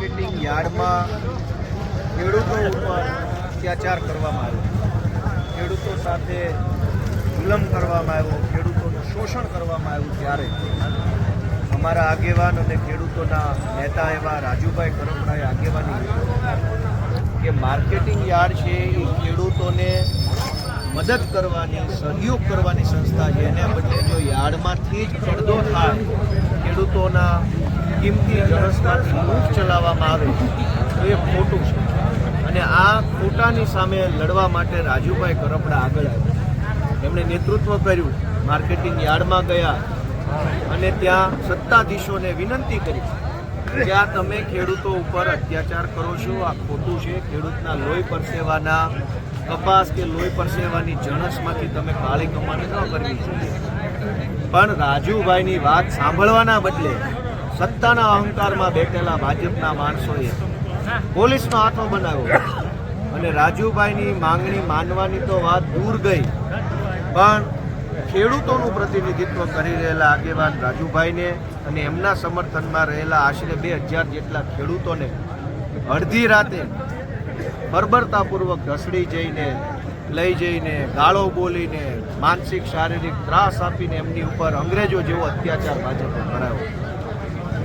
Marketing યાર્ડમાં ખેડૂતો ઉપર અત્યાચાર કરવામાં આવ્યો. ખેડૂતો સાથે જુલમ કરવામાં આવ્યો, ખેડૂતોનું શોષણ કરવામાં આવ્યું ત્યારે. અમારા આગેવાન અને ખેડૂતોના નેતા એવા રાજુભાઈ કરપડાએ આગેવાની કે માર્કેટિંગ યાર્ડ છે એ ખેડૂતોને મદદ કરવાની, સહયોગ કરવાની સંસ્થા છે. એને બદલે જો યાર્ડમાંથી જ પડદો થાય, ખેડૂતોના કિંમતી જણસમાંથી લૂંટ ચલાવવામાં આવે તો એ ખોટું છે. અને આ ખોટાની સામે લડવા માટે રાજુભાઈ કરપડા આગળ આવ્યા. એમણે નેતૃત્વ કર્યું, માર્કેટિંગ યાર્ડમાં ગયા અને ત્યાં સત્તાધીશોને વિનંતી કરી. કે તમે ખેડૂતો ઉપર અત્યાચાર કરો છો, આ ખોટું છે. ખેડૂતના લોહી પરસેવાના કપાસ કે લોહી પરસેવાની જણસમાંથી તમે કાળી કમાણી ન કરવી. જોઈએ પણ રાજુભાઈની વાત સાંભળવાના બદલે સત્તાના અહંકારમાં બેઠેલા ભાજપના માણસોએ પોલીસનો હાથો બનાવ્યો. અને રાજુભાઈની માંગણી માનવાની તો વાત દૂર ગઈ. પણ ખેડૂતોનું પ્રતિનિધિત્વ કરી રહેલા આગેવાન રાજુભાઈને અને એમના સમર્થનમાં રહેલા આશરે બે હજાર જેટલા ખેડૂતોને અડધી રાતે બર્બરતાપૂર્વક ઢસડી જઈને, લઈ જઈને, ગાળો બોલીને, માનસિક શારીરિક ત્રાસ આપીને એમની ઉપર અંગ્રેજો જેવો અત્યાચાર ભાજપે કરાયો.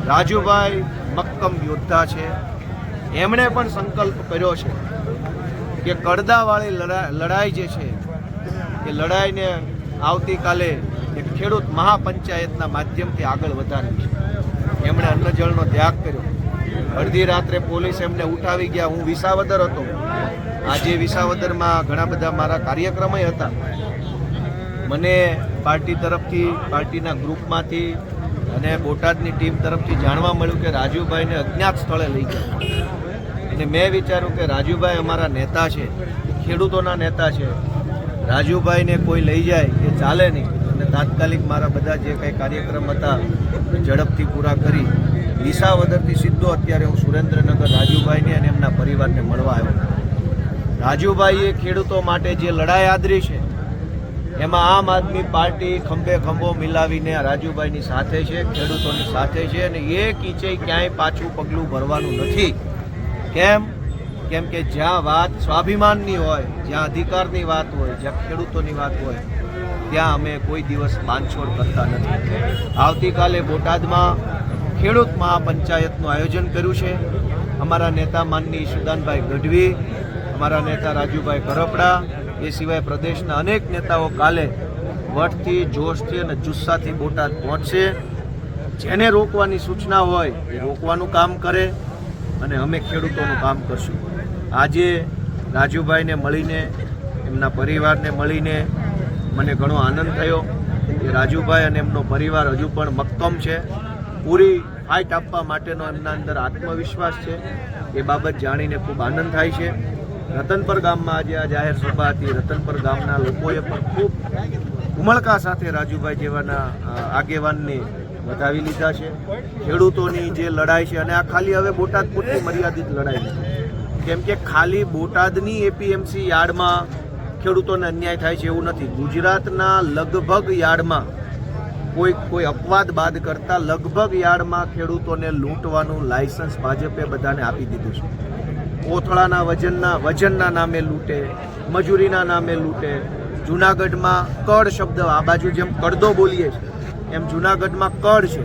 રાજુભાઈ મક્કમ યોદ્ધા છે. એમણે પણ સંકલ્પ કર્યો છે કે કડદાવાળી લડા- લડાઈ જે છે, એ લડાઈને આવતીકાલે એક ખેડૂત મહાપંચાયતના માધ્યમથી આગળ વધારવી છે. એમણે અન્નજળનો ત્યાગ કર્યો. અડધી રાત્રે પોલીસ એમને ઉઠાવી ગયા. હું વિસાવદર હતો. આજે વિસાવદરમાં ઘણા બધા મારા કાર્યક્રમય હતા. મને પાર્ટી તરફથી, પાર્ટીના ગ્રુપમાંથી અને બોટાદની ટીમ તરફથી જાણવા મળ્યું કે રાજુભાઈને અજ્ઞાત સ્થળે લઈ ગયા. અને મેં વિચાર્યું કે રાજુભાઈ અમારા નેતા છે, ખેડૂતોના નેતા છે. રાજુભાઈને કોઈ લઈ જાય એ ચાલે નહીં. અને તાત્કાલિક મારા બધા જે કંઈ કાર્યક્રમ હતા ઝડપથી પૂરા કરી. વિસાવદરથી સીધો અત્યારે હું સુરેન્દ્રનગર રાજુભાઈને અને એમના પરિવારને મળવા આવ્યો. રાજુભાઈએ ખેડૂતો માટે જે લડાઈ આદરી છે એમાં આમ આદમી પાર્ટી ખંભે ખંભો મિલાવીને રાજુભાઈની સાથે છે, ખેડૂતોની સાથે છે અને એ કીચે ક્યાંય પાછું પગલું ભરવાનું નથી. કેમ? કેમ કે જ્યાં વાત સ્વાભિમાનની હોય, જ્યાં અધિકારની વાત હોય, જ્યાં ખેડૂતોની વાત હોય, ત્યાં અમે કોઈ દિવસ બાંધછોડ કરતા નથી. આવતીકાલે બોટાદમાં ખેડૂત મહાપંચાયતનું આયોજન કર્યું છે. અમારા નેતા માનની સુદાનભાઈ ગઢવી, અમારા નેતા રાજુભાઈ કરપડા એ સિવાય પ્રદેશના અનેક નેતાઓ કાલે વટથી, જોશથી અને જુસ્સાથી બોટાદ પહોંચશે. જેને રોકવાની સૂચના હોય, એ રોકવાનું કામ કરે અને અમે ખેડૂતોનું કામ કરશું. આજે રાજુભાઈને મળીને, એમના પરિવારને મળીને મને ઘણો આનંદ થયો કે રાજુભાઈ અને એમનો પરિવાર હજુ પણ મક્કમ છે. પૂરી ફાઇટ આપવા માટેનો એમના અંદર આત્મવિશ્વાસ છે. એ બાબત જાણીને ખૂબ આનંદ થાય છે. રતનપર ગામમાં આજે આ જાહેર સભા હતી. રતનપર ગામના લોકોએ પણ ખૂબ ઉમળકા સાથે રાજુભાઈ જેવાના આગેવાનને વધાવી લીધા છે. ખેડૂતોની જે લડાઈ છે અને આ ખાલી હવે બોટાદ પૂરતી મર્યાદિત લડાઈ નથી. કેમ કે ખાલી બોટાદની એપીએમસી યાર્ડમાં ખેડૂતોને અન્યાય થાય છે એવું નથી. ગુજરાતના લગભગ યાર્ડમાં કોઈ કોઈ અપવાદ બાદ કરતાં લગભગ યાર્ડમાં ખેડૂતોને લૂંટવાનું લાયસન્સ ભાજપે બધાને આપી દીધું છે. કોથળાના વજનના વજનના નામે લૂંટે, મજૂરીના નામે લૂંટે. જુનાગઢમાં કડ શબ્દ આ બાજુ જેમ કડદો બોલીએ છીએ એમ જુનાગઢમાં કડ છે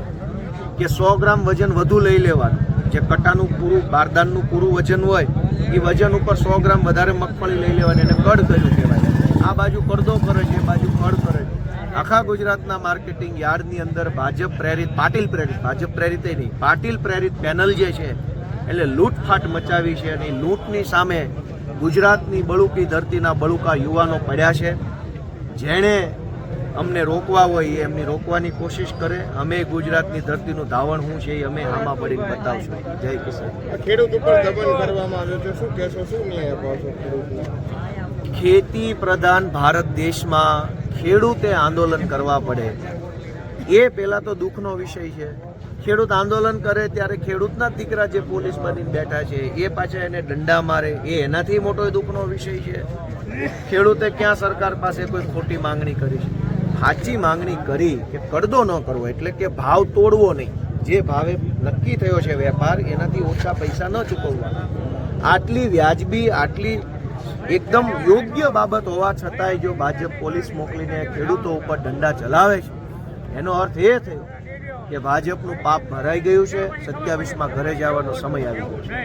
કે સો ગ્રામ વજન વધુ લઈ લેવાનું. જે કટાનું પૂરું, બારદાનનું પૂરું વજન હોય, એ વજન ઉપર સો ગ્રામ વધારે મગફળી લઈ લેવાની એને કડ કર્યું કહેવાય. આ બાજુ કડદો કરે છે, એ બાજુ કડ કરે છે. આખા ગુજરાતના માર્કેટિંગ યાર્ડની અંદર ભાજપ પ્રેરિત, પાટીલ પ્રેરિત, ભાજપ પ્રેરિત નહીં, પાટીલ પ્રેરિત પેનલ જે છે એટલે લૂંટફાટ મચાવી છે અને લૂંટની સામે ગુજરાતની બળુકી ધરતીના બળુકા યુવાનો પડ્યા છે. જેણે અમને રોકવા હોય એ એમની રોકવાની કોશિશ કરે. અમે ગુજરાતની ધરતીનું ધાવણ શું છે એ અમે આમાં પડીને બતાવશું. જય કિસાન. ખેડૂત ઉપર દમન કરવામાં આવ્યું છે. શું કહેશો? શું ન્યાય ખેતી પ્રધાન ભારત દેશમાં ખેડૂતે આંદોલન કરવા પડે. એ પહેલાં તો દુઃખનો વિષય છે. ખેડૂત આંદોલન કરે ત્યારે ખેડૂતના દીકરા જે પોલીસ બનીને બેઠા છે, એ પાછા એને દંડા મારે, એ એનાથી મોટો દુઃખનો વિષય છે. ખેડૂતે ક્યાં સરકાર પાસે કોઈ ખોટી માંગણી કરી છે? સાચી માંગણી કરી કે કડદો ન કરવો, એટલે કે ભાવ તોડવો નહીં. જે ભાવે નક્કી થયો છે વેપાર, એનાથી ઓછા પૈસા ન ચૂકવવા આટલી વ્યાજબી, આટલી એકદમ યોગ્ય બાબત હોવા છતાંય જો ભાજપ પોલીસ મોકલીને ખેડૂતો ઉપર દંડા ચલાવે છે એનો અર્થ એ થયો કે ભાજપનું પાપ ભરાઈ ગયું છે, સત્યાવીસમાં ઘરે જવાનો સમય આવી ગયો છે.